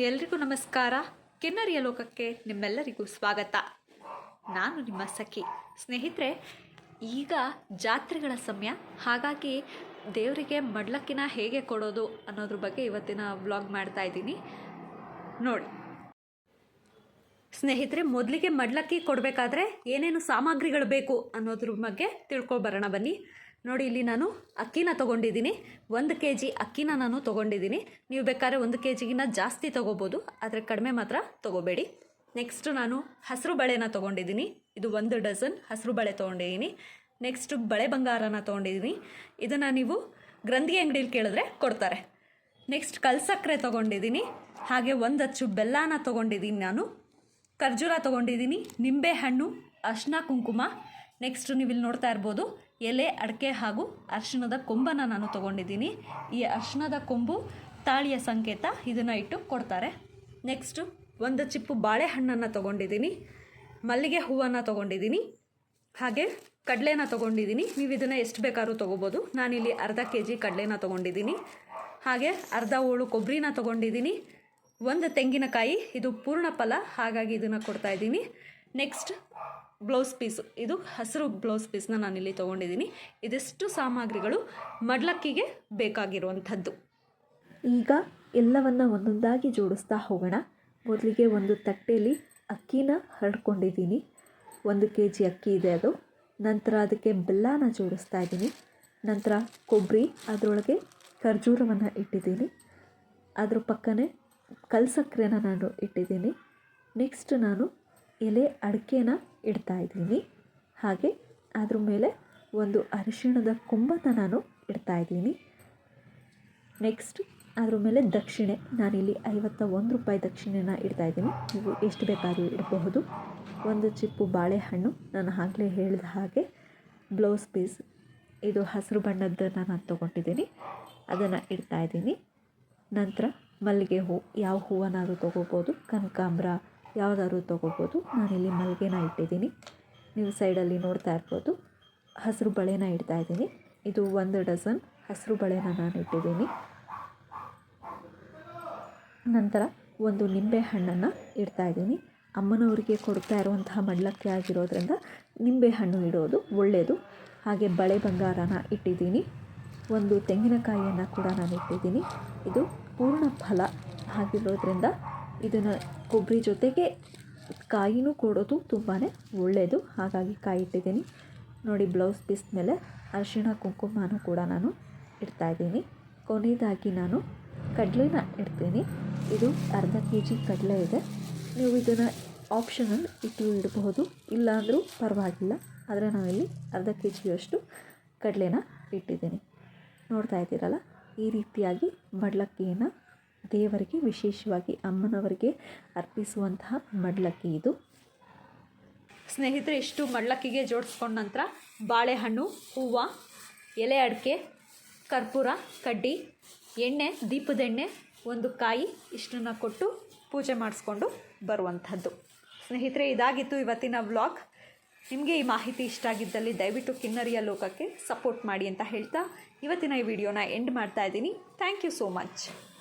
ಎಲ್ರಿಗೂ ನಮಸ್ಕಾರ. ಕಿನ್ನರಿಯ ಲೋಕಕ್ಕೆ ನಿಮ್ಮೆಲ್ಲರಿಗೂ ಸ್ವಾಗತ. ನಾನು ನಿಮ್ಮ ಸಖಿ. ಸ್ನೇಹಿತರೆ, ಈಗ ಜಾತ್ರೆಗಳ ಸಮಯ. ಹಾಗಾಗಿ ದೇವರಿಗೆ ಮಡ್ಲಕ್ಕಿನ ಹೇಗೆ ಕೊಡೋದು ಅನ್ನೋದ್ರ ಬಗ್ಗೆ ಇವತ್ತಿನ ವ್ಲಾಗ್ ಮಾಡ್ತಾ ಇದ್ದೀನಿ. ನೋಡಿ. ಸ್ನೇಹಿತರೆ, ಮೊದಲಿಗೆ ಮಡ್ಲಕ್ಕಿ ಕೊಡಬೇಕಾದ್ರೆ ಏನೇನು ಸಾಮಗ್ರಿಗಳು ಬೇಕು ಅನ್ನೋದ್ರ ಬಗ್ಗೆ ತಿಳ್ಕೊಬರೋಣ ಬನ್ನಿ. ನೋಡಿ, ಇಲ್ಲಿ ನಾನು ಅಕ್ಕಿನ ತೊಗೊಂಡಿದ್ದೀನಿ. ಒಂದು ಕೆ ಜಿ ಅಕ್ಕಿನ ನಾನು ತೊಗೊಂಡಿದ್ದೀನಿ. ನೀವು ಬೇಕಾದ್ರೆ ಒಂದು ಕೆ ಜಿಗಿನ್ನ ಜಾಸ್ತಿ ತೊಗೋಬೋದು, ಆದರೆ ಕಡಿಮೆ ಮಾತ್ರ ತೊಗೋಬೇಡಿ. ನೆಕ್ಸ್ಟ್ ನಾನು ಹಸಿರು ಬಳೆನ ತೊಗೊಂಡಿದ್ದೀನಿ. ಇದು ಒಂದು ಡಜನ್ ಹಸಿರು ಬಳೆ ತೊಗೊಂಡಿದ್ದೀನಿ. ನೆಕ್ಸ್ಟ್ ಬಳೆ ಬಂಗಾರನ ತೊಗೊಂಡಿದ್ದೀನಿ. ಇದನ್ನು ನೀವು ಗ್ರಂಥಿ ಅಂಗಡೀಲಿ ಕೇಳಿದ್ರೆ ಕೊಡ್ತಾರೆ. ನೆಕ್ಸ್ಟ್ ಕಲ್ಸಕ್ಕರೆ ತೊಗೊಂಡಿದ್ದೀನಿ. ಹಾಗೆ ಒಂದು ಅಚ್ಚು ಬೆಲ್ಲನ ತೊಗೊಂಡಿದ್ದೀನಿ ನಾನು. ಖರ್ಜೂರ ತೊಗೊಂಡಿದ್ದೀನಿ. ನಿಂಬೆ ಹಣ್ಣು ಅರ್ಶಿನ, ಕುಂಕುಮ. ನೆಕ್ಸ್ಟ್ ನೀವು ಇಲ್ಲಿ ನೋಡ್ತಾ ಇರ್ಬೋದು. ಎಲೆ, ಅಡಿಕೆ ಹಾಗೂ ಅರಿಶಿಣದ ಕೊಂಬನ್ನು ನಾನು ತಗೊಂಡಿದ್ದೀನಿ. ಈ ಅರಿಶಿಣದ ಕೊಂಬು ತಾಳಿಯ ಸಂಕೇತ, ಇದನ್ನು ಇಟ್ಟು ಕೊಡ್ತಾರೆ. ನೆಕ್ಸ್ಟು ಒಂದು ಚಿಪ್ಪು ಬಾಳೆಹಣ್ಣನ್ನು ತೊಗೊಂಡಿದ್ದೀನಿ. ಮಲ್ಲಿಗೆ ಹೂವನ್ನು ತೊಗೊಂಡಿದ್ದೀನಿ. ಹಾಗೆ ಕಡಲೆನ ತೊಗೊಂಡಿದ್ದೀನಿ. ನೀವು ಇದನ್ನು ಎಷ್ಟು ಬೇಕಾದ್ರೂ ತೊಗೋಬೋದು. ನಾನಿಲ್ಲಿ ಅರ್ಧ ಕೆ ಜಿ ಕಡಲೆನ ತೊಗೊಂಡಿದ್ದೀನಿ. ಹಾಗೆ ಅರ್ಧ ಹೋಳು ಕೊಬ್ಬರಿನ ತೊಗೊಂಡಿದ್ದೀನಿ. ಒಂದು ತೆಂಗಿನಕಾಯಿ, ಇದು ಪೂರ್ಣ ಫಲ, ಹಾಗಾಗಿ ಇದನ್ನು ಕೊಡ್ತಾ ಇದ್ದೀನಿ. ನೆಕ್ಸ್ಟ್ ಬ್ಲೌಸ್ ಪೀಸು, ಇದು ಹಸಿರು ಬ್ಲೌಸ್ ಪೀಸ್ನ ಇಲ್ಲಿ ತೊಗೊಂಡಿದ್ದೀನಿ. ಇದಿಷ್ಟು ಸಾಮಗ್ರಿಗಳು ಮಡ್ಲಕ್ಕಿಗೆ ಬೇಕಾಗಿರುವಂಥದ್ದು. ಈಗ ಎಲ್ಲವನ್ನು ಒಂದೊಂದಾಗಿ ಜೋಡಿಸ್ತಾ ಹೋಗೋಣ. ಮೊದಲಿಗೆ ಒಂದು ತಟ್ಟೆಯಲ್ಲಿ ಅಕ್ಕಿನ ಹರಡ್ಕೊಂಡಿದ್ದೀನಿ. ಒಂದು ಕೆ ಜಿ ಅಕ್ಕಿ ಇದೆ ಅದು. ನಂತರ ಅದಕ್ಕೆ ಬೆಲ್ಲನ ಜೋಡಿಸ್ತಾ ಇದ್ದೀನಿ. ನಂತರ ಕೊಬ್ಬರಿ, ಅದರೊಳಗೆ ಖರ್ಜೂರವನ್ನು ಇಟ್ಟಿದ್ದೀನಿ. ಅದ್ರ ಪಕ್ಕನೆ ಕಲ್ಸಕ್ಕರೆನ ನಾನು ಇಟ್ಟಿದ್ದೀನಿ. ನೆಕ್ಸ್ಟ್ ನಾನು ಎಲೆ ಅಡಿಕೆನ ಇಡ್ತಾ ಇದ್ದೀನಿ. ಹಾಗೆ ಅದ್ರ ಮೇಲೆ ಒಂದು ಅರಿಶಿಣದ ಕೊಂಬನ್ನು ನಾನು ಇಡ್ತಾ ಇದ್ದೀನಿ. ನೆಕ್ಸ್ಟ್ ಅದ್ರ ಮೇಲೆ ದಕ್ಷಿಣೆ. ನಾನಿಲ್ಲಿ ಐವತ್ತ ಒಂದು ರೂಪಾಯಿ ದಕ್ಷಿಣೆನ ಇಡ್ತಾ ಇದ್ದೀನಿ. ನೀವು ಎಷ್ಟು ಬೇಕಾದರೂ ಇಡಬಹುದು. ಒಂದು ಚಿಪ್ಪು ಬಾಳೆಹಣ್ಣು. ನಾನು ಆಗಲೇ ಹೇಳಿದ ಹಾಗೆ ಬ್ಲೌಸ್ ಪೀಸ್ ಇದು ಹಸಿರು ಬಣ್ಣದ್ದನ್ನು ನಾನು ತೊಗೊಂಡಿದ್ದೀನಿ. ಅದನ್ನು ಇಡ್ತಾ ಇದ್ದೀನಿ. ನಂತರ ಮಲ್ಲಿಗೆ ಹೂ. ಯಾವ ಹೂವನ್ನಾದರೂ ತೊಗೋಬೋದು. ಕನಕಾಂಬ್ರ ಯಾವುದಾದ್ರು ತೊಗೋಬೋದು. ನಾನಿಲ್ಲಿ ಮಲ್ಲಿಗೆನ ಇಟ್ಟಿದ್ದೀನಿ. ನೀವು ಸೈಡಲ್ಲಿ ನೋಡ್ತಾ ಇರ್ಬೋದು. ಹಸಿರು ಬಳೆನ ಇಡ್ತಾ ಇದ್ದೀನಿ. ಇದು ಒಂದು ಡಸನ್ ಹಸಿರು ಬಳೆನ ನಾನು ಇಟ್ಟಿದ್ದೀನಿ. ನಂತರ ಒಂದು ನಿಂಬೆ ಹಣ್ಣನ್ನು ಇಡ್ತಾ ಇದ್ದೀನಿ. ಅಮ್ಮನವರಿಗೆ ಕೊಡ್ತಾ ಇರುವಂತಹ ಮಡ್ಲಕ್ಕಿ ಆಗಿರೋದ್ರಿಂದ ನಿಂಬೆ ಹಣ್ಣು ಇಡೋದು ಒಳ್ಳೆಯದು ಹಾಗೆ ಬಳೆ ಬಂಗಾರನ ಇಟ್ಟಿದ್ದೀನಿ. ಒಂದು ತೆಂಗಿನಕಾಯಿಯನ್ನು ಕೂಡ ನಾನು ಇಟ್ಟಿದ್ದೀನಿ. ಇದು ಪೂರ್ಣ ಫಲ ಆಗಿರೋದ್ರಿಂದ ಇದನ್ನು ಕೊಬ್ಬರಿ ಜೊತೆಗೆ ಕಾಯಿನೂ ಕೊಡೋದು ತುಂಬಾ ಒಳ್ಳೆಯದು ಹಾಗಾಗಿ ಕಾಯಿ ಇಟ್ಟಿದ್ದೀನಿ ನೋಡಿ ಬ್ಲೌಸ್ ಪೀಸ್ ಮೇಲೆ ಅರಿಶಿಣ ಕುಂಕುಮನೂ ಕೂಡ ನಾನು ಇಡ್ತಾ ಇದ್ದೀನಿ. ಕೊನೆಯದಾಗಿ ನಾನು ಕಡಲೆನ ಇಡ್ತೀನಿ. ಇದು ಅರ್ಧ ಕೆ ಜಿ ಕಡಲೆ ಇದೆ. ನೀವು ಇದನ್ನು ಆಪ್ಷನಲ್ ಇಟ್ಟು ಇಡಬಹುದು. ಇಲ್ಲಾಂದರೂ ಪರವಾಗಿಲ್ಲ. ಆದರೆ ನಾವಿಲ್ಲಿ ಅರ್ಧ ಕೆ ಜಿಯಷ್ಟು ಕಡಲೆನ ಇಟ್ಟಿದ್ದೀನಿ. ನೋಡ್ತಾ ಇದ್ದೀರಲ್ಲ, ಈ ರೀತಿಯಾಗಿ ಮಡ್ಲಕ್ಕಿಯನ್ನು ದೇವರಿಗೆ, ವಿಶೇಷವಾಗಿ ಅಮ್ಮನವರಿಗೆ ಅರ್ಪಿಸುವಂತಹ ಮಡ್ಲಕ್ಕಿ ಇದು. ಸ್ನೇಹಿತರೆ, ಇಷ್ಟು ಮಡ್ಲಕ್ಕಿಗೆ ಜೋಡಿಸ್ಕೊಂಡ ನಂತರ ಬಾಳೆಹಣ್ಣು, ಹೂವು, ಎಲೆ ಅಡಿಕೆ, ಕರ್ಪೂರ, ಕಡ್ಡಿ, ಎಣ್ಣೆ ದೀಪದೆಣ್ಣೆ ಒಂದು ಕಾಯಿ ಇಷ್ಟನ್ನ ಕೊಟ್ಟು ಪೂಜೆ ಮಾಡಿಸ್ಕೊಂಡು ಬರುವಂಥದ್ದು. ಸ್ನೇಹಿತರೆ, ಇದಾಗಿತ್ತು ಇವತ್ತಿನ ವ್ಲಾಗ್. ನಿಮಗೆ ಈ ಮಾಹಿತಿ ಇಷ್ಟ ಆಗಿದ್ದಲ್ಲಿ ದಯವಿಟ್ಟು ಕಿನ್ನರಿಯ ಲೋಕಕ್ಕೆ ಸಪೋರ್ಟ್ ಮಾಡಿ ಅಂತ ಹೇಳ್ತಾ ಇವತ್ತಿನ ಈ ವಿಡಿಯೋನ ಎಂಡ್ ಮಾಡ್ತಾ ಇದ್ದೀನಿ. Thank you so much.